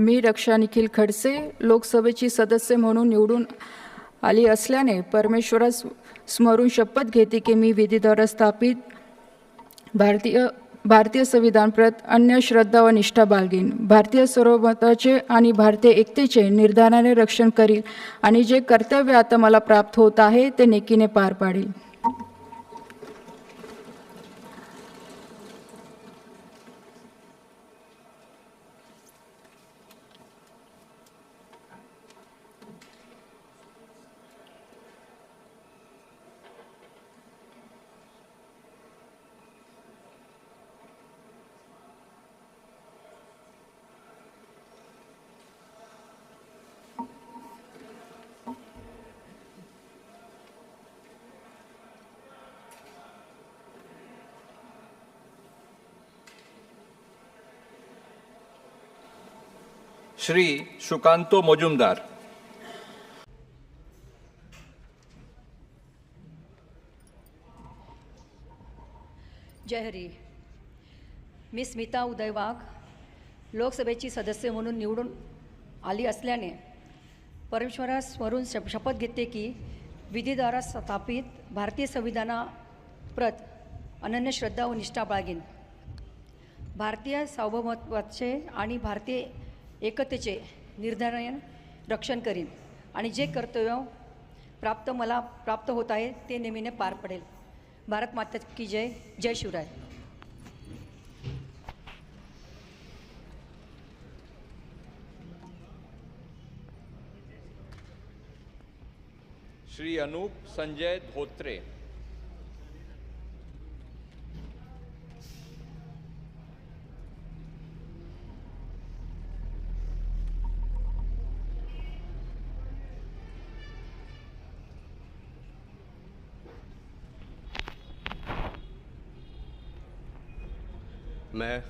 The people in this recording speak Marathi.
मी रक्षा निखिल खडसे लोकसभेची सदस्य म्हणून निवडून आली असल्याने परमेश्वरास स्मरून शपथ घेते की मी विधीद्वारा स्थापित भारतीय भारतीय संविधानप्रत अन्य श्रद्धा व निष्ठा बाळगेन भारतीय सर्वमताचे आणि भारतीय एकतेचे निर्धाराने रक्षण करील आणि जे कर्तव्य आता मला प्राप्त होत आहे ते नेकीने पार पाडेल. श्री सुकांतो मजुमदार. जय हरी. मी स्मिता उदय वाघ लोकसभेची सदस्य म्हणून निवडून आली असल्याने परमेश्वरास स्मरून शप शपथ घेते की विधीद्वारा स्थापित भारतीय संविधानाप्रत अनन्य श्रद्धा व निष्ठा बाळगेन. भारतीय सार्वभौमत्वाचे आणि भारतीय एकतेचे निर्धारण रक्षण करीन. आणि जे कर्तव्य प्राप्त मला प्राप्त होत आहे ते नेहमीने पार पडेल. भारत माता की जय जय शिवराय. श्री अनूप संजय धोत्रे. मैं